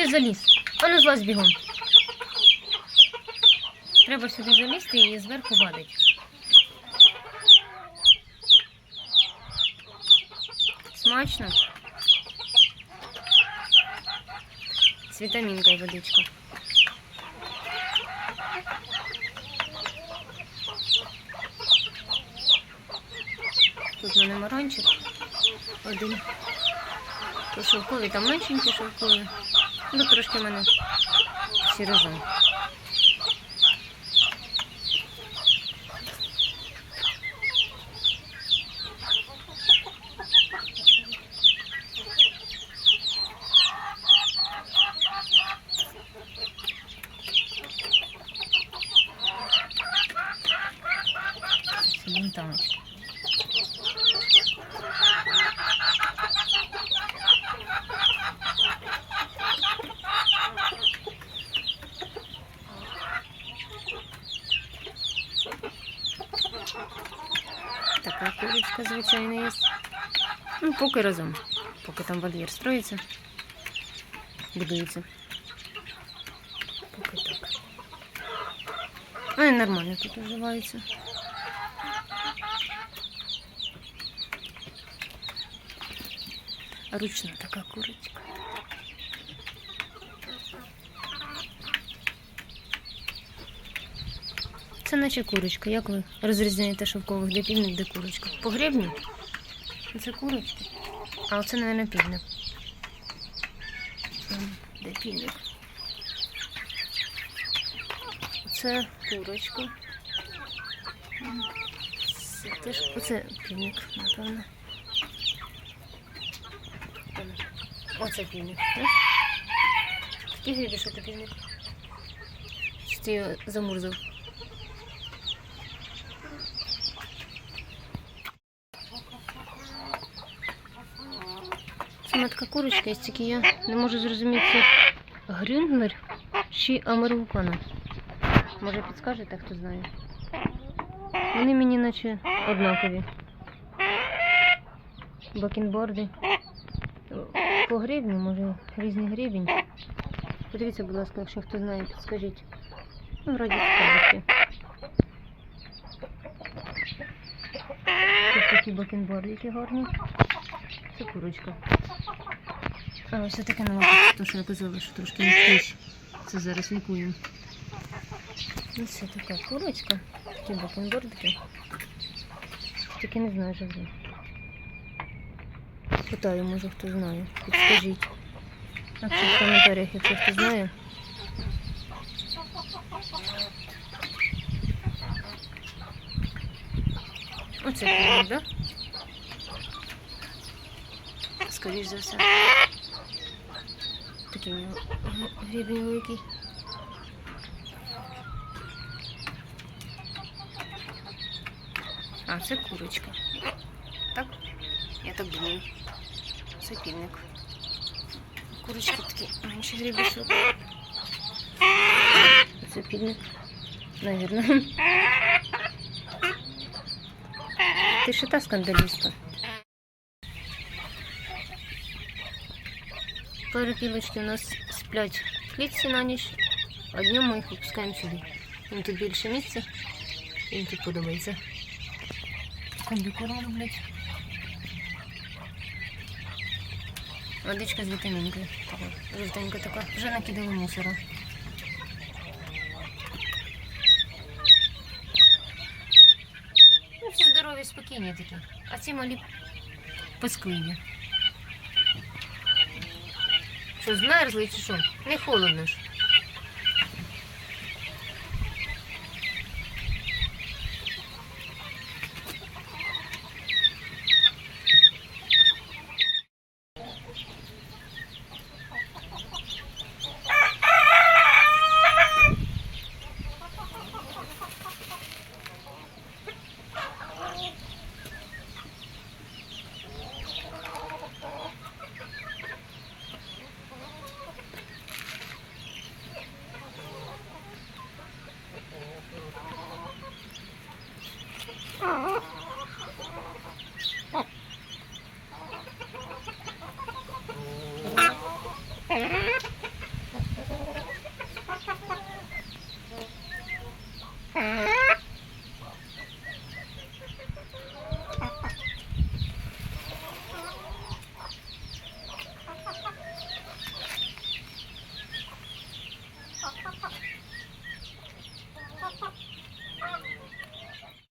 ти заліз? А ну злазь бігом. Треба сюди залізти і зверху вадить. Смачно. З вітамінкою водичка. Тут мене маранчик один. То шовковий, там меншенький шовковий. Ну, трошки в мене всі разом. Це бунтаночка. Така курочка, звичайно, є. Ну, поки разом. Поки там вольєр строїться. Будується. Поки так. Вони нормально тут уживаються. Ручна така курочка. Це наче курочка. Як ви розрізняєте шовкових, де півник, де курочка? По гребню? Це курочки. А оце, мабуть, півник. Де півник? Це курочка. Це теж оце півник, напевно. Оце півник. так? Ти що це півник? Чи ти його замурзав? Саме така курочка, є, тільки я не можу зрозуміти, це грюнгмер чи американо. Може підскажете, хто знає? Вони мені наче однакові. Бакенборди. По гривні, може, різний гривень. Подивіться, будь ласка, якщо хто знає, підскажіть. Ну, вроді цікавості. Тут такі бакенбордики гарні. Курочка. А ось таке на лапах, то що я казала, що трошки не хтось. Це зараз лікуємо. Ось це така курочка. Такі бакенбордики. Тільки не знаю, що це. Питаю, може хто знає. Підскажіть. Напишіть в коментарях, якщо хто знає. Оце да? Скоріш за все. Такий у нього г- гребень великий. А, це курочка. Так? Я так думаю. Це півник. Курочки такі менші гребешок. Це півник. Навірно. Ти ще та скандалістка. Перепілочки у нас сплять в клітці на ніч, а днем ми їх випускаємо сюди. Їм тут більше місця, їм тут подобається. Кондикорм люблять. Водичка з вітамінкою. Жовтенька така. Вже накидали мусора. Ну, всі здорові, спокійні такі. А ці малі паскливі. Що, змерзли чи що? Не холодно ж.